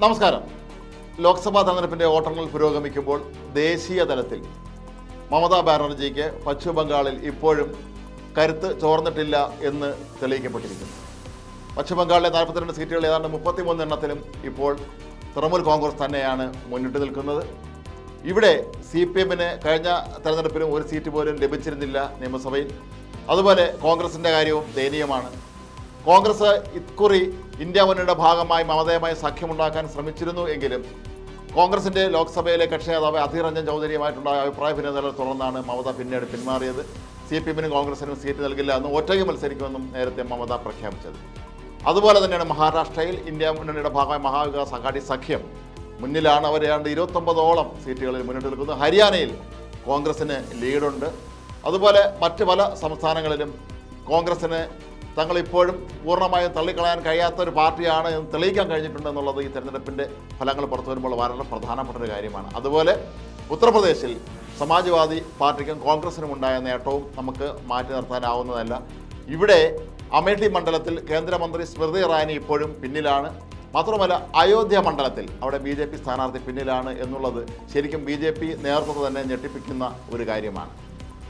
നമസ്കാരം. ലോക്സഭാ തെരഞ്ഞെടുപ്പിന്റെ വോട്ടെണ്ണൽ പുരോഗമിക്കുമ്പോൾ ദേശീയ തലത്തിൽ മമതാ ബാനർജിക്ക് പശ്ചിമ ബംഗാളിൽ ഇപ്പോഴും കരുത്ത് ചോർന്നിട്ടില്ല എന്ന് തെളിയിക്കപ്പെട്ടിരിക്കുന്നു. പശ്ചിമ ബംഗാളിലെ നാൽപ്പത്തിരണ്ട് സീറ്റുകൾ ഏതാണ്ട് മുപ്പത്തിമൂന്ന് എണ്ണത്തിലും ഇപ്പോൾ തൃണമൂൽ കോൺഗ്രസ് തന്നെയാണ് മുന്നിട്ട് നിൽക്കുന്നത്. ഇവിടെ സി പി എമ്മിന് കഴിഞ്ഞ തെരഞ്ഞെടുപ്പിലും ഒരു സീറ്റ് പോലും ലഭിച്ചിരുന്നില്ല നിയമസഭയിൽ. അതുപോലെ കോൺഗ്രസിന്റെ കാര്യവും ദയനീയമാണ്. കോൺഗ്രസ് ഇക്കുറി ഇന്ത്യ മുന്നണിയുടെ ഭാഗമായി മമതയുമായി സഖ്യമുണ്ടാക്കാൻ ശ്രമിച്ചിരുന്നു എങ്കിലും കോൺഗ്രസിന്റെ ലോക്സഭയിലെ കക്ഷി നേതാവ് അധീർ രഞ്ജൻ ചൗധരിയുമായിട്ടുണ്ടായ അഭിപ്രായ ഭിന്നതകളെ തുടർന്നാണ് മമത പിന്നീട് പിന്മാറിയത്. സി പി എമ്മിനും കോൺഗ്രസിനും സീറ്റ് നൽകില്ല എന്ന് ഒറ്റയ്ക്ക് മത്സരിക്കുമെന്നും നേരത്തെ മമത പ്രഖ്യാപിച്ചത്. അതുപോലെ തന്നെയാണ് മഹാരാഷ്ട്രയിൽ ഇന്ത്യ മുന്നണിയുടെ ഭാഗമായ മഹാവികാസ് അഘാടി സഖ്യം മുന്നിലാണ് അവർ ഏതാണ്ട് ഇരുപത്തൊമ്പതോളം സീറ്റുകളിൽ മുന്നിട്ട് നിൽക്കുന്നത്. ഹരിയാനയിൽ കോൺഗ്രസിന് ലീഡുണ്ട്. അതുപോലെ മറ്റ് പല സംസ്ഥാനങ്ങളിലും കോൺഗ്രസിന് തങ്ങൾ ഇപ്പോഴും പൂർണമായും തള്ളിക്കളയാൻ കഴിയാത്ത ഒരു പാർട്ടിയാണ് എന്ന് തെളിയിക്കാൻ കഴിഞ്ഞിട്ടുണ്ട് എന്നുള്ളത് ഈ തെരഞ്ഞെടുപ്പിന്റെ ഫലങ്ങൾ പുറത്തു വരുമ്പോൾ വളരെ പ്രധാനപ്പെട്ട ഒരു കാര്യമാണ്. അതുപോലെ ഉത്തർപ്രദേശിൽ സമാജ്വാദി പാർട്ടിക്കും കോൺഗ്രസിനും ഉണ്ടായ നേട്ടവും നമുക്ക് മാറ്റി നിർത്താനാവുന്നതല്ല. ഇവിടെ അമേഠി മണ്ഡലത്തിൽ കേന്ദ്രമന്ത്രി സ്മൃതി ഇറാനി ഇപ്പോഴും പിന്നിലാണ്. മാത്രമല്ല അയോധ്യ മണ്ഡലത്തിൽ അവിടെ ബി ജെ പി സ്ഥാനാർത്ഥി പിന്നിലാണ് എന്നുള്ളത് ശരിക്കും ബി ജെ പി നേതൃത്വം തന്നെ ഞെട്ടിപ്പിക്കുന്ന ഒരു കാര്യമാണ്.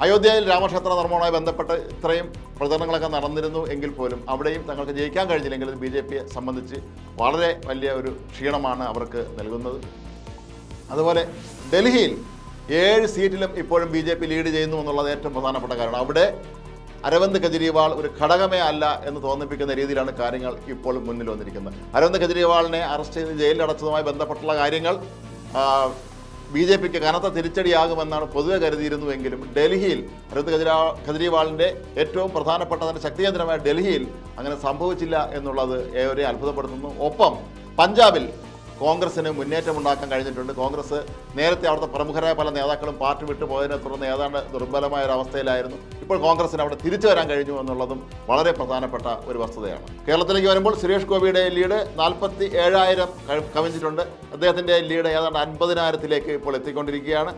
അയോധ്യയിൽ രാമക്ഷേത്ര നിർമ്മാണവുമായി ബന്ധപ്പെട്ട് ഇത്രയും പ്രചരണങ്ങളൊക്കെ നടന്നിരുന്നു എങ്കിൽ പോലും അവിടെയും തങ്ങൾക്ക് ജയിക്കാൻ കഴിഞ്ഞില്ലെങ്കിലും ബി ജെ പിയെ സംബന്ധിച്ച് വളരെ വലിയ ഒരു ക്ഷീണമാണ് അവർക്ക് നൽകുന്നത്. അതുപോലെ ഡൽഹിയിൽ ഏഴ് സീറ്റിലും ഇപ്പോഴും ബി ജെ പി ലീഡ് ചെയ്യുന്നു എന്നുള്ളത് ഏറ്റവും പ്രധാനപ്പെട്ട കാരണം. അവിടെ അരവിന്ദ് കെജ്രിവാൾ ഒരു ഘടകമേ അല്ല എന്ന് തോന്നിപ്പിക്കുന്ന രീതിയിലാണ് കാര്യങ്ങൾ ഇപ്പോൾ മുന്നിൽ വന്നിരിക്കുന്നത്. അരവിന്ദ് കെജ്രിവാളിനെ അറസ്റ്റ് ചെയ്ത് ജയിലിൽ അടച്ചതുമായി ബന്ധപ്പെട്ടുള്ള കാര്യങ്ങൾ ബി ജെ പിക്ക് കനത്ത തിരിച്ചടിയാകുമെന്നാണ് പൊതുവെ കരുതിയിരുന്നുവെങ്കിലും ഡൽഹിയിൽ അരവിന്ദ് കെജ്രിവാൾ കെജ്രിവാളിന്റെ ഏറ്റവും പ്രധാനപ്പെട്ട തന്നെ ശക്തികേന്ദ്രമായ ഡൽഹിയിൽ അങ്ങനെ സംഭവിച്ചില്ല എന്നുള്ളത് ഏവരെ അത്ഭുതപ്പെടുത്തുന്നു. ഒപ്പം പഞ്ചാബിൽ കോൺഗ്രസിന് മുന്നേറ്റം ഉണ്ടാക്കാൻ കഴിഞ്ഞിട്ടുണ്ട്. കോൺഗ്രസ് നേരത്തെ അവിടുത്തെ പ്രമുഖരായ പല നേതാക്കളും പാർട്ടി വിട്ടു പോയതിനെ തുടർന്ന് ഏതാണ്ട് ദുർബലമായ ഒരു അവസ്ഥയിലായിരുന്നു. ഇപ്പോൾ കോൺഗ്രസിന് അവിടെ തിരിച്ചു വരാൻ കഴിഞ്ഞു എന്നുള്ളതും വളരെ പ്രധാനപ്പെട്ട ഒരു വസ്തുതയാണ്. കേരളത്തിലേക്ക് വരുമ്പോൾ സുരേഷ് ഗോപിയുടെ ലീഡ് നാൽപ്പത്തി ഏഴായിരം കവിഞ്ഞിട്ടുണ്ട്. അദ്ദേഹത്തിന്റെ ലീഡ് ഏതാണ്ട് അൻപതിനായിരത്തിലേക്ക് ഇപ്പോൾ എത്തിക്കൊണ്ടിരിക്കുകയാണ്.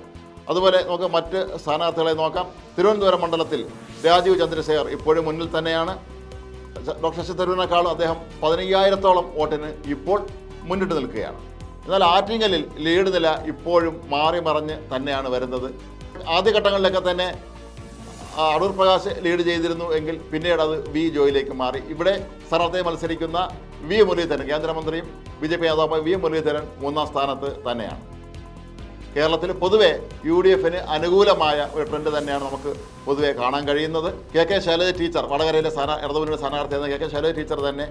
അതുപോലെ നമുക്ക് മറ്റ് സ്ഥാനാർത്ഥികളെ നോക്കാം. തിരുവനന്തപുരം മണ്ഡലത്തിൽ രാജീവ് ചന്ദ്രശേഖർ ഇപ്പോഴും മുന്നിൽ തന്നെയാണ്. ഡോക്ടർ ശശി തരൂരിനേക്കാളും അദ്ദേഹം പതിനയ്യായിരത്തോളം വോട്ടിന് ഇപ്പോൾ മുന്നിട്ട് നിൽക്കുകയാണ്. എന്നാൽ ആറ്റിങ്ങലിൽ ലീഡ് നില ഇപ്പോഴും മാറി മറിഞ്ഞ് തന്നെയാണ് വരുന്നത്. ആദ്യഘട്ടങ്ങളിലൊക്കെ തന്നെ അടൂർ പ്രകാശ് ലീഡ് ചെയ്തിരുന്നു എങ്കിൽ പിന്നീട് അത് വി ജോയിലേക്ക് മാറി. ഇവിടെ സ്ഥാനാർത്ഥിയെ മത്സരിക്കുന്ന വി മുരളീധരൻ കേന്ദ്രമന്ത്രിയും ബി ജെ പി നേതാവുമായ വി മുരളീധരൻ മൂന്നാം സ്ഥാനത്ത് തന്നെയാണ്. കേരളത്തിൽ പൊതുവെ യു ഡി എഫിന് അനുകൂലമായ ഒരു ട്രെൻഡ് തന്നെയാണ് നമുക്ക് പൊതുവെ കാണാൻ കഴിയുന്നത്. കെ കെ ശൈലജ ടീച്ചർ വടകരയിലെ സ്ഥാന ഇടതുമുന്നണി സ്ഥാനാർത്ഥിയായിരുന്ന കെ കെ ശൈലജ ടീച്ചർ തന്നെ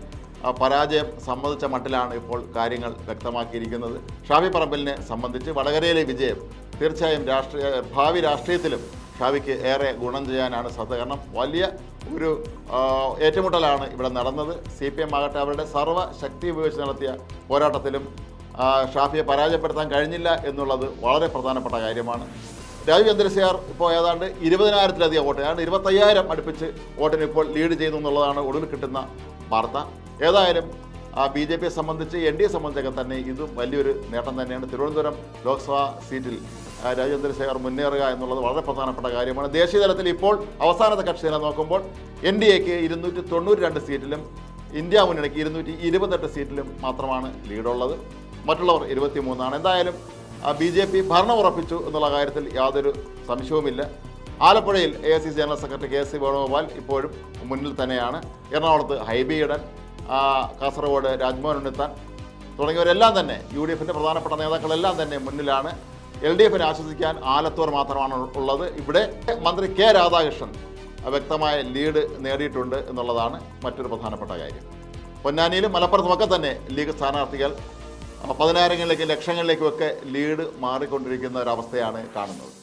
പരാജയം സമ്മതിച്ച മട്ടിലാണ് ഇപ്പോൾ കാര്യങ്ങൾ വ്യക്തമാക്കിയിരിക്കുന്നത്. ഷാഫി പറമ്പലിനെ സംബന്ധിച്ച് വടകരയിലെ വിജയം തീർച്ചയായും രാഷ്ട്രീയ ഭാവി രാഷ്ട്രീയത്തിലും ഷാഫിക്ക് ഏറെ ഗുണം ചെയ്യാനാണ് സാധ്യത കാരണം വലിയ ഒരു ഏറ്റുമുട്ടലാണ് ഇവിടെ നടന്നത്. സി പി എം ആകട്ടെ അവരുടെ സർവ ശക്തി ഉപയോഗിച്ച് നടത്തിയ പോരാട്ടത്തിലും ഷാഫിയെ പരാജയപ്പെടുത്താൻ കഴിഞ്ഞില്ല എന്നുള്ളത് വളരെ പ്രധാനപ്പെട്ട കാര്യമാണ്. രാജീവ് ചന്ദ്രശേഖർ ഇപ്പോൾ ഏതാണ്ട് ഇരുപതിനായിരത്തിലധികം വോട്ട് ഏതാണ്ട് ഇരുപത്തയ്യായിരം അടുപ്പിച്ച് വോട്ടിന് ഇപ്പോൾ ലീഡ് ചെയ്യുന്നു എന്നുള്ളതാണ് ഒടുവിൽ കിട്ടുന്ന വാർത്ത. ഏതായാലും ആ ബി ജെ പിയെ സംബന്ധിച്ച് എൻ ഡി എ സംബന്ധിച്ചൊക്കെ തന്നെ ഇതും വലിയൊരു നേട്ടം തന്നെയാണ്. തിരുവനന്തപുരം ലോക്സഭാ സീറ്റിൽ രാജേന്ദ്ര ശേഖർ മുന്നേറുക എന്നുള്ളത് വളരെ പ്രധാനപ്പെട്ട കാര്യമാണ്. ദേശീയ തലത്തിൽ ഇപ്പോൾ അവസാനത്തെ കക്ഷി നില നോക്കുമ്പോൾ എൻ ഡി എക്ക് ഇരുന്നൂറ്റി തൊണ്ണൂറ്റി രണ്ട് സീറ്റിലും ഇന്ത്യ മുന്നണിക്ക് ഇരുന്നൂറ്റി ഇരുപത്തെട്ട് സീറ്റിലും മാത്രമാണ് ലീഡുള്ളത്. മറ്റുള്ളവർ ഇരുപത്തി മൂന്നാണ് എന്തായാലും ബി ജെ പി ഭരണം ഉറപ്പിച്ചു എന്നുള്ള കാര്യത്തിൽ യാതൊരു സംശയവുമില്ല. ആലപ്പുഴയിൽ A I C general secretary K C Venugopal ഇപ്പോഴും മുന്നിൽ തന്നെയാണ്. എറണാകുളത്ത് ഹൈബി ആ, കാസർഗോഡ് രാജ്മോഹൻ ഉണ്ണിത്താൻ തുടങ്ങിയവരെല്ലാം തന്നെ യു ഡി എഫിന്റെ പ്രധാനപ്പെട്ട നേതാക്കളെല്ലാം തന്നെ മുന്നിലാണ്. എൽ ഡി എഫിനെ ആശ്വസിക്കാൻ ആലത്തൂർ മാത്രമാണ് ഉള്ളത്. ഇവിടെ മന്ത്രി കെ രാധാകൃഷ്ണൻ വ്യക്തമായ ലീഡ് നേടിയിട്ടുണ്ട് എന്നുള്ളതാണ് മറ്റൊരു പ്രധാനപ്പെട്ട കാര്യം. പൊന്നാനിയിലും മലപ്പുറത്തുമൊക്കെ തന്നെ ലീഗ് സ്ഥാനാർത്ഥികൾ പതിനായിരങ്ങളിലേക്കും ലക്ഷങ്ങളിലേക്കുമൊക്കെ ലീഡ് മാറിക്കൊണ്ടിരിക്കുന്ന ഒരവസ്ഥയാണ് കാണുന്നത്.